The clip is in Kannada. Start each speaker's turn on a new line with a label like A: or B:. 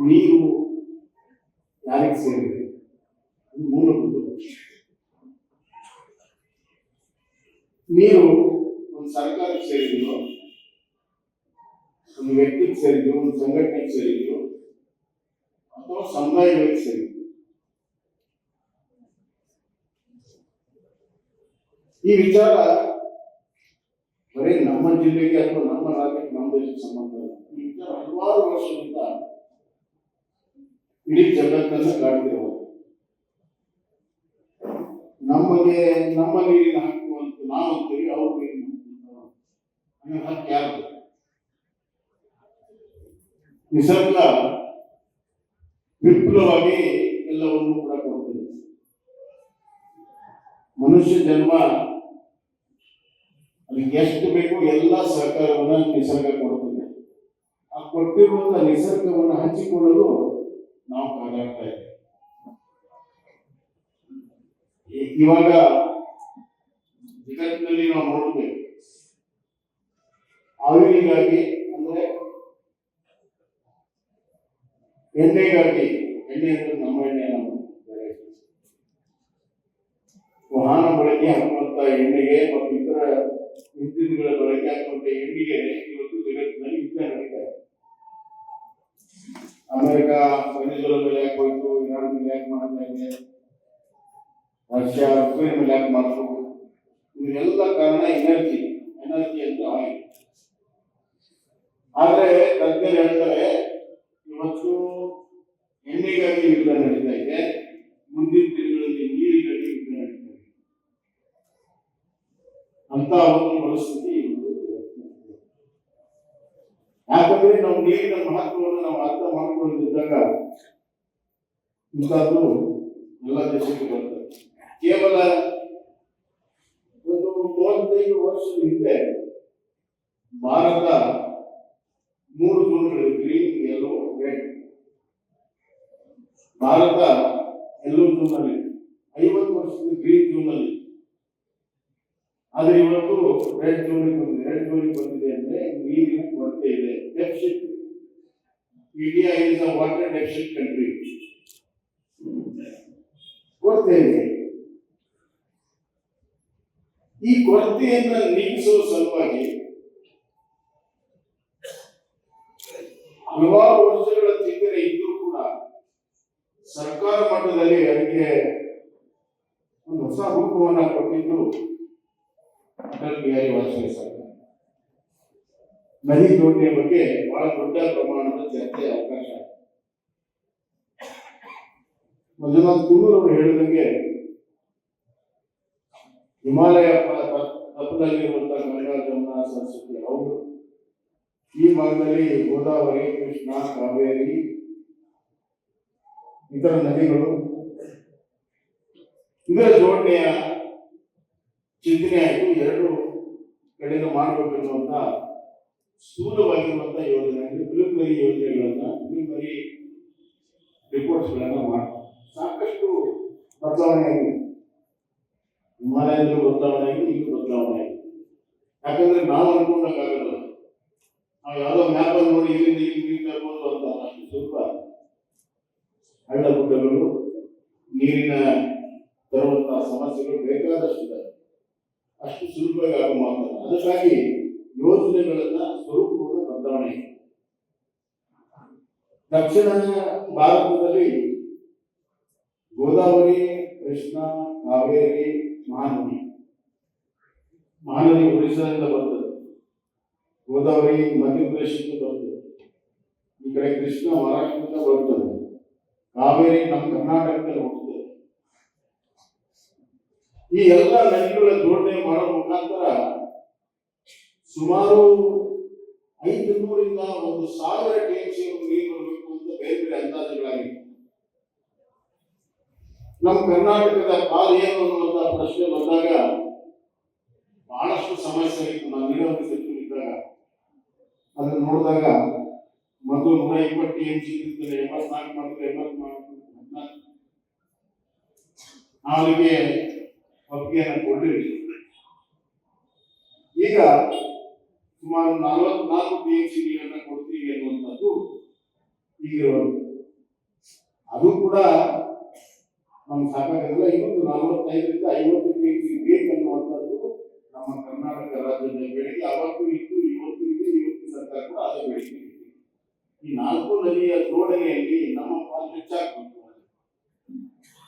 A: ನೀರು ಯಾರಿಗೆ ಸೇರಿದೆ ಇದು ಮೂಲಭೂತ ನೀರು ಒಂದು ಸರ್ಕಾರಕ್ಕೆ ಸೇರಿದೆಯೋ ಒಂದು ವ್ಯಕ್ತಿಗೆ ಸೇರಿದೆಯೋ ಒಂದು ಸಂಘಟನೆಗೆ ಸೇರಿದೆಯೋ ಅಥವಾ ಸಮುದಾಯಗಳಿಗೆ ಸೇರಿದೆಯೋ ಈ ವಿಚಾರ ಬರೀ ನಮ್ಮ ಜಿಲ್ಲೆಗೆ ಅಥವಾ ನಮ್ಮ ರಾಜ್ಯಕ್ಕೆ ನಮ್ಮ ದೇಶಕ್ಕೆ ಸಂಬಂಧ ಇಲ್ಲ. ಈ ವಿಚಾರ ಹಲವಾರು ವರ್ಷದಿಂದ ಇಡೀ ಜಗತ್ತನ್ನ ಕಾಡಿದೆವು ನಮಗೆ ನಮ್ಮ ನೀರಿನ ಹಕ್ಕು ಅಂತ ನಾವು ಅಂತೀವಿ ಅವ್ರ ನೀರಿನ ಹಕ್ಕು ಹಕ್ಕು ಯಾರು ನಿಸರ್ಗ ವಿಪುಲವಾಗಿ ಎಲ್ಲವನ್ನು ಕೂಡ ಕೊಡ್ತದೆ. ಮನುಷ್ಯ ಜನ್ಮ, ಅದಕ್ಕೆ ಎಷ್ಟು ಬೇಕು ಎಲ್ಲ ಸಹಕಾರವನ್ನ ನಿಸರ್ಗ ಕೊಡುತ್ತದೆ ಆ ಕೊಟ್ಟಿರುವಂತ ನಿಸರ್ಗವನ್ನು ಹಂಚಿಕೊಳ್ಳಲು ನಾವು ಕಾದಾಡ್ತಾ ಇದ್ದೇವೆ ಇವಾಗ ಜಗತ್ತಿನಲ್ಲಿ ನಾವು ನೋಡ್ತೇವೆ ಆವಿರಿಗಾಗಿ ಅಂದ್ರೆ ಎಣ್ಣೆಗಾಗಿ, ಎಣ್ಣೆ ಅಂದ್ರೆ ನಮ್ಮ ಎಣ್ಣೆ ನಾವು. ವಾಹನ ಬಳಕೆ ಹಾಕುವಂತ ಎಣ್ಣೆಗೆ ಮತ್ತು ಇತರ ವಿದ್ಯುತ್ಗಳ ಬಳಕೆ ಹಾಕುವಂತ ಎಣ್ಣೆಗೆ ಇವತ್ತು ಜಗತ್ತಿನಲ್ಲಿ ಯುದ್ಧ ನಡೀತಾ ಇದೆ. ಅಮೆರಿಕ ವೆನಿಜುಲಾ ಮೇಲೆ ಯಾಕೆ ಹೋಯ್ತು, ಇರಾನ್ ಮೇಲೆ ಯಾಕೆ ಮಾಡ್ತಾ ಇದೆ? ರಷ್ಯಾ ಉಕ್ರೇನ್ ಮೇಲೆ ಯಾಕೆ ಇದೆಲ್ಲ ಕಾರಣ ಎನರ್ಜಿ ಎನರ್ಜಿ ಅಂತ ಆಯಿಲ್. ಆದ್ರೆ ತಜ್ಞರು ಹೇಳ್ತಾರೆ, ಇವತ್ತು ಎಣ್ಣೆಗಾಗಿ ಯುದ್ಧ ನಡೀತಾ ಇದೆ, ಮುಂದಿನ ದಿನಗಳಲ್ಲಿ ನೀರಿಗಾಗಿ ಯುದ್ಧ ನಡೀತಾ ಇದೆ. ಅಂತ ಒಂದು ಪರಿಸ್ಥಿತಿ. ಯಾಕಂದ್ರೆ ನಾವು ನೀರಿನ ಮಹತ್ವವನ್ನು ನಾವು ಅರ್ಥ ಇಂಥದ್ದು ಎಲ್ಲ ದೇಶಕ್ಕೆ ಬರ್ತದೆ ಕೇವಲ ಒಂದು ಮೂವತ್ತೈದು ವರ್ಷದ ಹಿಂದೆ ಭಾರತ ಮೂರು ಜೋನ್ಗಳು green yellow red Bharat yellow zone ಅಲ್ಲಿ ಐವತ್ತು ವರ್ಷದ ಗ್ರೀನ್ ಜೂನ್ ಅಲ್ಲಿ ಆದ್ರೆ ಇವತ್ತು ರೆಡ್ ಜೋನಿಗೆ ಬಂದಿದೆ. ರೆಡ್ ಜೋನಿಗೆ ಬಂದಿದೆ ಅಂದ್ರೆ ನೀರಿನ ಕೊರತೆ ಇದೆ. Deficit India is a water deficit country ಕೊರತೆ ಇದೆ ಈ ಕೊರತೆಯನ್ನು ನೀಗಿಸುವ ಸಲುವಾಗಿ ಹಲವಾರು ವರ್ಷಗಳ ಚಿಂತನೆ ಇದ್ರೂ ಕೂಡ ಸರ್ಕಾರ ಮಟ್ಟದಲ್ಲಿ ಅದಕ್ಕೆ ಒಂದು ಹೊಸ ರೂಪವನ್ನು ಕೊಟ್ಟಿದ್ದು ಅಟಲ್ ಬಿಹಾರಿ ವಾಜಪೇಯಿ ಸರ್ಕಾರ. ನದಿ ಬಗ್ಗೆ ಬಹಳ ದೊಡ್ಡ ಪ್ರಮಾಣದ ಚರ್ಚೆ ಮಂಜುನಾಥ್ ಕುನ್ನೂರ್ ಅವರು ಹೇಳಿದಂಗೆ ಹಿಮಾಲಯ ಪ- ಪ- ತಪ್ಪದಲ್ಲಿರುವಂತಹ ಗಂಗಾ ಜಮುನಾ ಸರಸ್ವತಿ ಹೌದು. ಈ ಭಾಗದಲ್ಲಿ ಗೋದಾವರಿ, ಕೃಷ್ಣ, ಕಾವೇರಿ, ಇತರ ನದಿಗಳು. ಇದರ ಜೋಡಣೆಯ ಚಿಂತನೆ ಆಯಿತು ಎರಡು ಕಡೆಯಿಂದ ಮಾಡಬೇಕು ಸ್ಥೂಲವಾಗಿರುವಂತಹ ಯೋಜನೆ ಪ್ರಿಲಿಮಿನರಿ ಯೋಜನೆಗಳನ್ನ ಪ್ರಿಲಿಮಿನರಿ ರಿಪೋರ್ಟ್ಸ್ಗಳನ್ನ ಮಾಡಿ ಸಾಕಷ್ಟು ಬದಲಾವಣೆ ಆಗಿದೆ. ಹಿಮಾಲಯದಲ್ಲೂ ಬದಲಾವಣೆ ಈಗಲೂ ಬದಲಾವಣೆ ಆಗಿದೆ. ಯಾಕಂದ್ರೆ ನಾವು ಅನ್ಕೊಂಡಾಗಲ್ಲ ನಾವು ಯಾವುದೋ ಮ್ಯಾಪ್ ಅಲ್ಲಿ ನೋಡಿ ಇಲ್ಲಿಂದ ಇಲ್ಲಿ ನೀರು ಅಂತ ಅಷ್ಟು ಸ್ವಲ್ಪ ಹಳ್ಳ ಗುಡ್ಡಗಳು, ನೀರಿನ ತರುವಂತಹ ಸಮಸ್ಯೆಗಳು ಬೇಕಾದಷ್ಟಿದೆ ಅಷ್ಟು ಸುಲಭವಾಗಿ ಆಗೋ ಮಾತಲ್ಲ ಅದಕ್ಕಾಗಿ ಯೋಜನೆಗಳನ್ನ ಸ್ವರೂಪವನ್ನು ಬದಲಾವಣೆ. ದಕ್ಷಿಣ ಭಾರತದಲ್ಲಿ ಗೋದಾವರಿ, ಕೃಷ್ಣ, ಕಾವೇರಿ ಮಹಾನದಿ ಮಹಾನದಿ ಒಡಿಶಾದಿಂದ ಬರ್ತದೆ. ಗೋದಾವರಿ, ಮಧ್ಯಪ್ರದೇಶದಿಂದ ಬರ್ತದೆ. ಈ ಕಡೆ ಕೃಷ್ಣ ಮಹಾರಾಷ್ಟ್ರದಿಂದ ಬರ್ತದೆ. ಕಾವೇರಿ ನಮ್ಮ ಕರ್ನಾಟಕದಲ್ಲಿ ಹೋಗ್ತದೆ ಈ ಎಲ್ಲ ನದಿಗಳ ಜೋಡಣೆ ಮಾಡೋ ಮುಖಾಂತರ ಸುಮಾರು ಐದು ನೂರಿಂದ ಒಂದು ಸಾವಿರ ಟಿಎಂಸಿ ನಮ್ಮ ಕರ್ನಾಟಕದ ಕಾಲ ಏನು ಅನ್ನುವಂತಹ ಪ್ರಶ್ನೆ ಬಂದಾಗ ಬಹಳಷ್ಟು ಸಮಸ್ಯೆ ಇತ್ತು. ನಾನು ನೀರಾವರಿ ಅದನ್ನು ನೋಡಿದಾಗ ಮೊದಲು ನೂರ ಇಪ್ಪತ್ತು ಎಂ ಜಿ ಇರ್ತದೆ ಎಂಬತ್ನಾಲ್ಕು ಮಾಡಿದ್ರೆ ಎಂಬತ್ನಾಲ್ಕು. ಹದಿನಾಲ್ಕು ಅವರಿಗೆ ಒಪ್ಪಿಗೆಯನ್ನು ಕೊಡಲಿಲ್ಲ ಈಗ ಸುಮಾರು ನಲವತ್ನಾಲ್ಕು ಪಿ ಎಚ್ ನೀರನ್ನು ಕೊಡ್ತೀವಿ ಅನ್ನುವಂಥದ್ದು ಈಗ ಅದು ಕೂಡ ನಮ್ಗೆ ಸಾಕಾಗಲ್ಲ ಇವತ್ತು ನಲವತ್ತೈದರಿಂದ ಐವತ್ತು ಕೆ ಜಿ ಬೇಕನ್ನುವಂಥದ್ದು ನಮ್ಮ ಕರ್ನಾಟಕ ರಾಜ್ಯದ ಬೆಳಗ್ಗೆ ಅವತ್ತು ಇತ್ತು, ಇವತ್ತು ಇದೆ, ಇವತ್ತು ಸರ್ಕಾರ ಕೂಡ ಅದೇ ಬೇಡಿಕೆ ಈ ನಾಲ್ಕು ನದಿಯ ಜೋಡಣೆಯಲ್ಲಿ ನಮ್ಮ ಪಾಲು ಹೆಚ್ಚಾಗಬೇಕು